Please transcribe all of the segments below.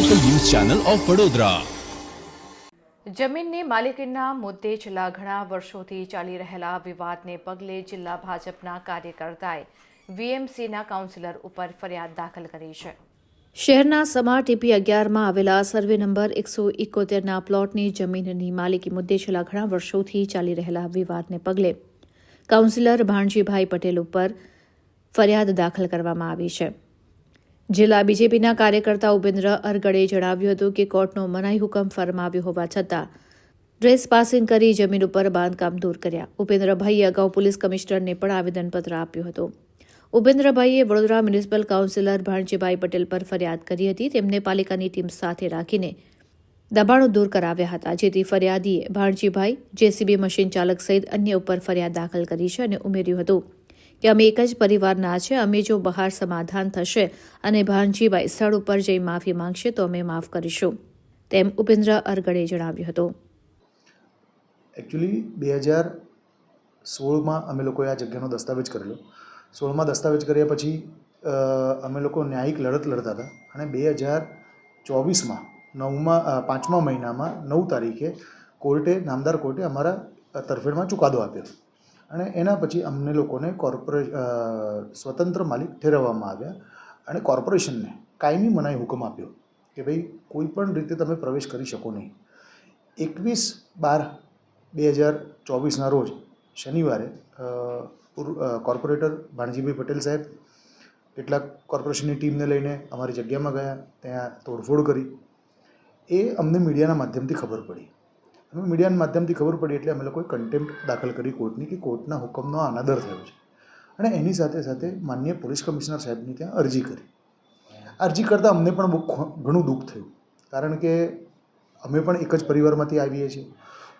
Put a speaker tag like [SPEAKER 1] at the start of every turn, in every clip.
[SPEAKER 1] Channel of Vadodara
[SPEAKER 2] જમીનની માલિકીના મુદ્દે છેલ્લા ઘણા વર્ષોથી ચાલી રહેલા વિવાદને પગલે જિલ્લા ભાજપના કાર્યકર્તાએ વીએમસીના કાઉન્સિલર ઉપર ફરિયાદ દાખલ કરી છે. શહેરના સમા ટીપી અગિયારમાં આવેલા સર્વે નંબર એકસો ઇકોતેરના પ્લોટની જમીનની માલિકી મુદ્દે છેલ્લા ઘણા વર્ષોથી ચાલી રહેલા વિવાદને પગલે કાઉન્સિલર ભાણજીભાઈ પટેલ ઉપર ફરિયાદ દાખલ કરવામાં આવી છે. જિલ્લા બીજેપીના કાર્યકર્તા ઉપેન્દ્ર અરગડે જણાવ્યું હતું કે કોર્ટનો મનાઈ હુકમ ફરમાવ્યો હોવા છતાં ડ્રેસ પાસિંગ કરી જમીન ઉપર બાંધકામ દૂર કર્યા. ઉપેન્દ્રભાઈએ અગાઉ પોલીસ કમિશનરને પણ આવેદનપત્ર આપ્યું હતું. ઉપેન્દ્રભાઈએ વડોદરા મ્યુનિસિપલ કાઉન્સિલર ભાણજીભાઈ પટેલ પર ફરિયાદ કરી હતી. તેમને પાલિકાની ટીમ સાથે રાખીને દબાણો દૂર કરાવ્યા હતા. જેથી ફરિયાદીએ ભાણજીભાઈ જેસીબી મશીન ચાલક સહિત અન્ય ઉપર ફરિયાદ દાખલ કરી છે અને ઉમેર્યું હતું. કે અમે એક જ પરિવારના છે, અમે જો બહાર સમાધાન થશે અને ભાનજીભાઈ સ્થળ ઉપર જઈ માફી માંગશે, તો અમે માફ કરીશું. તેમ ઉપેન્દ્ર અરગડે જણાવ્યું હતું.
[SPEAKER 3] એકચ્યુઅલી બે હજાર સોળમાં અમે લોકોએ આ જગ્યાનો દસ્તાવેજ કરેલો. સોળમાં દસ્તાવેજ કર્યા પછી અમે લોકો ન્યાયિક લડત લડતા હતા અને બે હજાર ચોવીસમાં નવમાં પાંચમા મહિનામાં નવ તારીખે કોર્ટે, નામદાર કોર્ટે અમારા તરફેણમાં ચુકાદો આપ્યો. અને એના પછી અમને લોકોને કોર્પોરે સ્વતંત્ર માલિક ઠેરવવામાં આવ્યા અને કોર્પોરેશનને કાયમી મનાઈ હુકમ આપ્યો કે ભાઈ કોઈ પણ રીતે તમે પ્રવેશ કરી શકો નહીં. એકવીસ બાર બે હજાર ચોવીસના રોજ શનિવારે કોર્પોરેટર ભાણજીભાઈ પટેલ સાહેબ કેટલાક કોર્પોરેશનની ટીમને લઈને અમારી જગ્યામાં ગયા, ત્યાં તોડફોડ કરી. એ અમને મીડિયાના માધ્યમથી ખબર પડી. અમે મીડિયાના માધ્યમથી ખબર પડી એટલે અમે લોકોએ કન્ટેમ્પ્ટ દાખલ કરી કોર્ટની કે કોર્ટના હુકમનો અનાદર થયો છે. અને એની સાથે સાથે માન્ય પોલીસ કમિશનર સાહેબની ત્યાં અરજી કરી. અરજી કરતાં અમને પણ બહુ ઘણું દુઃખ થયું. કારણ કે અમે પણ એક જ પરિવારમાંથી આવીએ છીએ.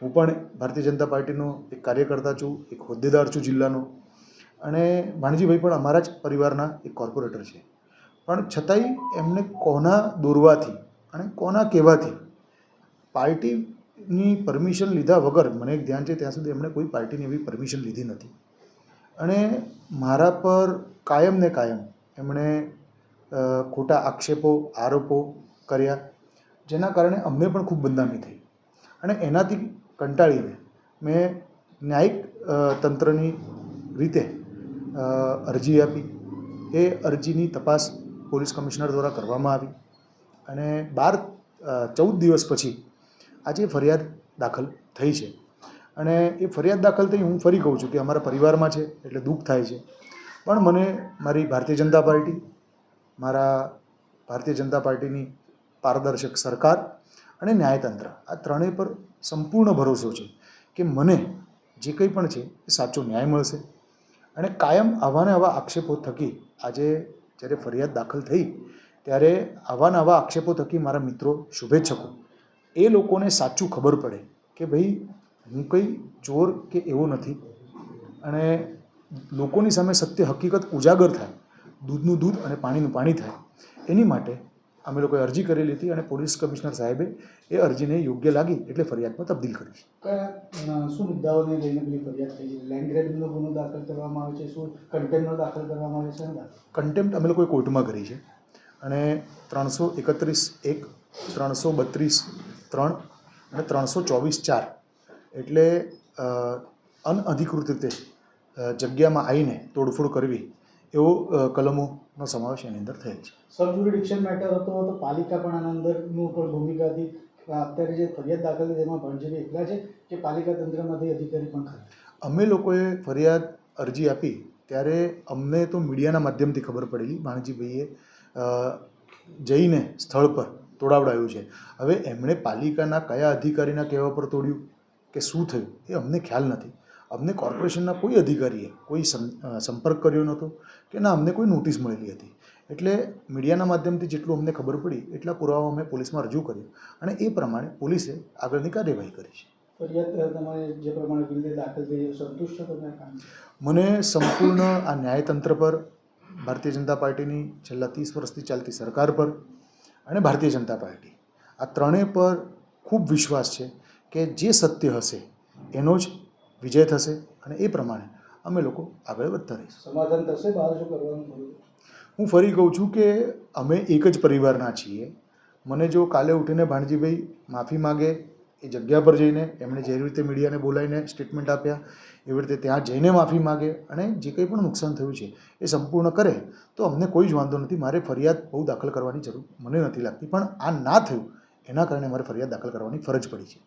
[SPEAKER 3] હું પણ ભારતીય જનતા પાર્ટીનો એક કાર્યકર્તા છું, એક હોદ્દેદાર છું જિલ્લાનો. અને ભાણજીભાઈ પણ અમારા જ પરિવારના એક કોર્પોરેટર છે. પણ છતાંય એમને કોના દોરવાથી અને કોના કહેવાથી પાર્ટીની પરમિશન લીધા વગર, મને એક ધ્યાન છે ત્યાં સુધી એમણે કોઈ પાર્ટીની એવી પરમિશન લીધી નથી. અને મારા પર કાયમ ને કાયમ એમણે ખોટા આક્ષેપો, આરોપો કર્યા, જેના કારણે અમને પણ ખૂબ બદનામી થઈ. અને એનાથી કંટાળીને મેં ન્યાયિક તંત્રની રીતે અરજી આપી. એ અરજીની તપાસ પોલીસ કમિશનર દ્વારા કરવામાં આવી. અને બાર ચૌદ દિવસ પછી આજે ફરિયાદ દાખલ થઈ છે. અને એ ફરિયાદ દાખલ થઈ હું ફરી કહું છું કે અમારા પરિવારમાં છે એટલે દુઃખ થાય છે. પણ મને મારી ભારતીય જનતા પાર્ટી, મારા ભારતીય જનતા પાર્ટીની પારદર્શક સરકાર અને ન્યાયતંત્ર આ ત્રણેય પર સંપૂર્ણ ભરોસો છે કે મને જે કંઈ પણ છે એ સાચો ન્યાય મળશે. અને કાયમ આવાને આવા આક્ષેપો થકી આજે જ્યારે ફરિયાદ દાખલ થઈ, ત્યારે આવા ને આવા આક્ષેપો થકી મારા મિત્રો શુભેચ્છકો. એ લોકોને સાચું ખબર પડે કે ભાઈ હું કંઈ ચોર કે એવો નથી. અને લોકોની સામે સત્ય હકીકત ઉજાગર થાય દૂધનું દૂધ અને પાણીનું પાણી થાય. એની માટે અમે લોકોએ અરજી કરેલી હતી અને પોલીસ કમિશનર સાહેબે એ અરજીને યોગ્ય લાગી એટલે ફરિયાદમાં તબદીલ કરી છે.
[SPEAKER 4] શું મુદ્દાઓને લઈને પેલી ફરિયાદ થઈ લેન્ડ ગ્રેબિંગનો ગુનો દાખલ કરવામાં આવે છે? શું કન્ટેમ્પનો દાખલ કરવામાં આવે છે?
[SPEAKER 3] કન્ટેમ્પ્ટ અમે લોકોએ કોર્ટમાં કરી છે. અને ત્રણસો એકત્રીસ એક ત્રણસો બત્રીસ ત્રણ અને ત્રણસો ચોવીસ ચાર. એટલે અનઅધિકૃત રીતે જગ્યામાં આવીને તોડફોડ કરવી એવો કલમોનો સમાવેશ એની અંદર થયેલ છે.
[SPEAKER 4] સબ જ્યુરિડિક્શન મેટર હતો તો પાલિકા પણ આના અંદરનું પણ ભૂમિકા હતી. અત્યારે જે ફરિયાદ દાખલ થઈ તેમાં ભણજેવી એકલા છે કે પાલિકા તંત્રમાંથી અધિકારી પણ ખરા
[SPEAKER 3] અમે લોકોએ ફરિયાદ અરજી આપી ત્યારે અમને તો મીડિયાના માધ્યમથી ખબર પડેલી. ભાણજીભાઈએ જઈને સ્થળ પર તોડાવડાયું છે. હવે એમણે પાલિકાના કયા અધિકારીના કહેવા પર તોડ્યું? કે શું થયું? એ અમને ખ્યાલ નથી. અમને કોર્પોરેશનના કોઈ અધિકારીએ કોઈ સંપર્ક કર્યો નહોતો કે ના અમને કોઈ નોટિસ મળેલી હતી. એટલે મીડિયાના માધ્યમથી જેટલું અમને ખબર પડી એટલા પુરાવા અમે પોલીસમાં રજૂ કર્યું. અને એ પ્રમાણે પોલીસે આગળની કાર્યવાહી કરી છે. મને સંપૂર્ણ આ ન્યાયતંત્ર પર ભારતીય જનતા પાર્ટીની છેલ્લા ત્રીસ વર્ષથી ચાલતી સરકાર પર અને ભારતીય જનતા પાર્ટી. આ ત્રણેય પર ખૂબ વિશ્વાસ છે કે જે સત્ય હશે એનો જ વિજય થશે અને એ પ્રમાણે અમે લોકો આગળ વધતા રહીશું.
[SPEAKER 4] સમાધાન થશે? બહાર શું કરવાનું
[SPEAKER 3] હું ફરી કહું છું કે અમે એક જ પરિવારના છીએ. મને જો કાલે ઉઠીને ભાણજીભાઈ માફી માગે એ જગ્યા પર જઈને એમણે જે રીતે મીડિયાને બોલાવીને સ્ટેટમેન્ટ આપ્યા, એવી રીતે ત્યાં જઈને માફી માગે અને જે કંઈ પણ નુકસાન થયું છે એ સંપૂર્ણ કરે, તો અમને કોઈ જ વાંધો નથી. મારે ફરિયાદ બહુ દાખલ કરવાની જરૂર મને નથી લાગતી. પણ આ ના થયું, એના કારણે મારે ફરિયાદ દાખલ કરવાની ફરજ પડી છે.